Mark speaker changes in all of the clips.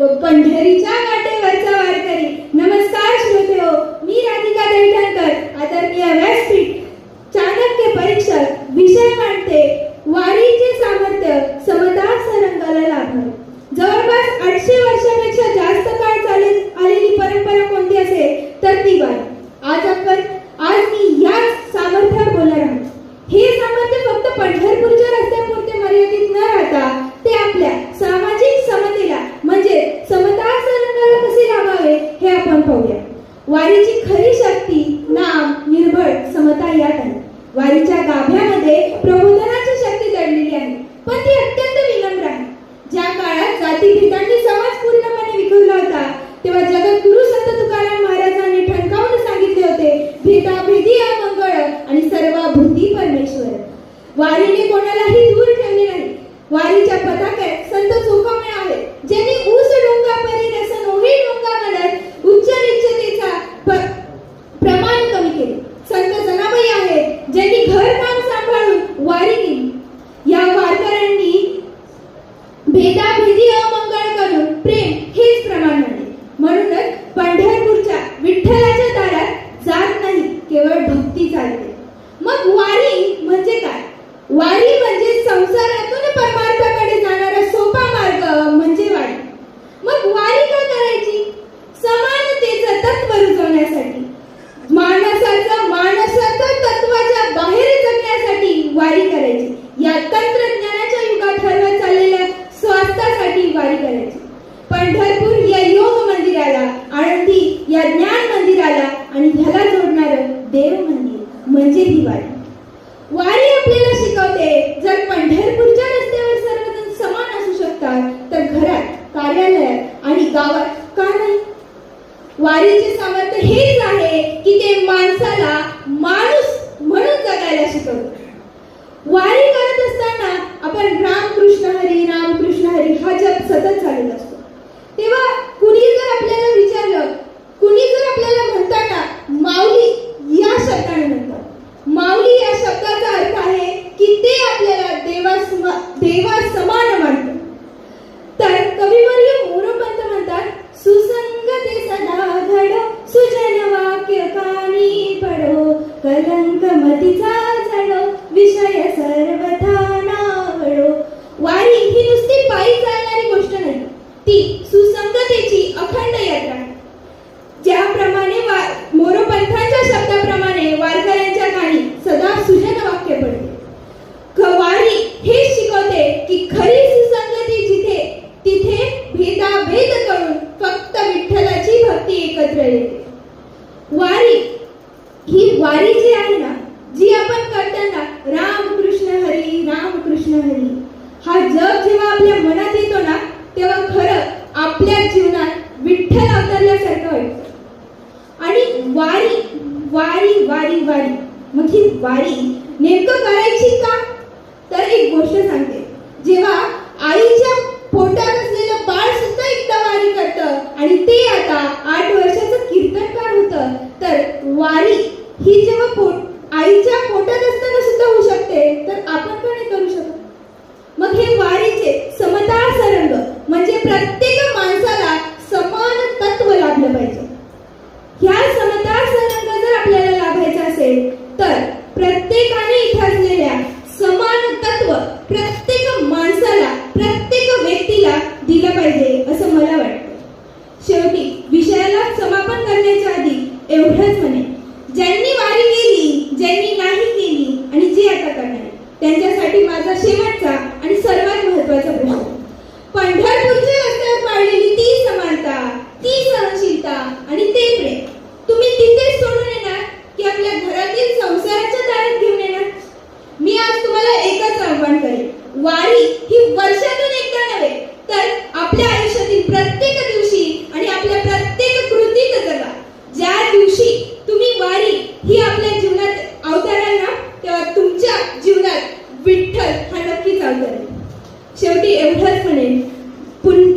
Speaker 1: व पंढरीच्या काटेवरचा वारकरी. नमस्कार श्रोते हो. मी राधा वारीची खरी शक्ती नाम निर्भय समता यात आहे. वारीच्या गाभ्यामध्ये प्रबोधनाची शक्ती दडलेली आहे पण ती अत्यंत विनम्र आहे. ज्या काळात जाती जातीभेदांनी समाज पूर्णपणे विखुरला होता तेव्हा जगत गुरु संत तुकाराम महाराजांनी ठणकावून सांगितले होते भेदाभेदी अमंगळ आणि सर्व भूती परमेश्वर. वारीने कोणालाही दूर ठेवले नाही. वारीच्या पथात भेदाभेदी अमंगळ करून प्रेम हेच प्रमाण मानले म्हणूनच पंढरपूरच्या विठ्ठलाच्या दारात जात नाही केवळ भक्ती चालते. मग वारी म्हणजे काय? वारी म्हणजे संसारातून परमार्थाकडे जाणारा सोपा मार्ग म्हणजे वारी. मग वारी का करायची? समानतेचं तत्व रुजवण्यासाठी. माणसाचं माणसाचं तत्वाच्या बाहेर जगण्यासाठी वारी करायची. या तंत्रज्ञान पंढरपूर या योग मंदिराला आळंदी या ज्ञान मंदिराला आणि ह्याला जोडणारं देव मंदिर म्हणजे दिवाळी. वारी वारी आपल्याला शिकवते जर पंढरपूरच्या रस्त्यावर सर्वजण समान असू शकतात तर घरात कार्यालयात आणि गावात का नाही? वारीचे सामर्थ्य हेच आहे की ते माणसाला माणूस म्हणून जगायला शिकवते वारी करत असताना आपण राम कृष्ण हरी राम कृष्ण हरी हा जप सतत चालत असतो तेव्हा कुणी जर आपल्याला विचारलं कुणी जर आपल्याला म्हणताना माऊली या शब्दाने म्हणतात. माऊली या शब्दाचा अर्थ आहे की ते आपल्याला देवा देवा समान मानतात. तर कविवर्य मोरोपंत म्हणतात सुसंगते सदा घड सुजन वाक्य कानी पडो कलंक मतीचा एकत्र येते. वारी ही वारी जी आहे ना जी आपण करताना राम कृष्ण हरी राम कृष्ण हरी हा जग जेव्हा आपल्या मनात येतो ना तेव्हा खरं आपल्या जीवनात विठ्ठल अवतरल्यासारखं वाटतं. आणि वारी वारी वारी वारी मग ही वारी नेमकं करायची का? तर एक गोष्ट सांगते. जेव्हा आईच्या पोटात असलेलं बाळ सुद्धा एकदा वारी करतं आणि ते आता आठ वर्षाचं कीर्तनकार होतं तर वारी ही जेव्हा पोट आईच्या पोटात असताना सुद्धा होऊ शकते तर आपण का नाही करू शकत मग हे वारीचे समता सरंग म्हणजे प्रत्येक माणसाला समान तत्व लाभलं पाहिजे ह्या समता सरंग जर आपल्याला लाभायचा असेल तर प्रत्येकाने इथे असलेल्या समान तत्व प्रत्येक माणसाला प्रत्येक व्यक्तीला दिलं पाहिजे असं मला वाटतं. शेवटी विषयाला समापन करण्याच्या आधी एवढंच म्हणे. ज्यांनी वारी केली ज्यांनी नाही केली आणि जे आता करणार त्यांच्यासाठी माझा शेवटचा आणि सर्वात महत्त्वाचा प्रश्न. पंढरपूरच्या रस्त्यावर पाळलेली ती समानता ती सहनशीलता आणि ते प्रेम. वारी ही वर्षातून एकदा नव्हे तर आपल्या आयुष्यातील प्रत्येक दिवशी आणि आपल्या प्रत्येक कृतीत जगा ज्या दिवशी तुम्ही वारी ही आपल्या जीवनात अवतराल ना तेव्हा तुमच्या जीवनात विठ्ठल हा नक्कीच अवतरेल. शेवटी एवढंच म्हणेन पुन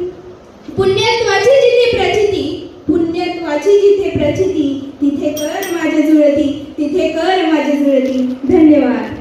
Speaker 1: पुण्यत्वाची जिथे प्रचिती पुण्यत्वाची जिथे प्रचिती तिथे कर माझ्या जुळती तिथे कर माझ्या जुळती. धन्यवाद.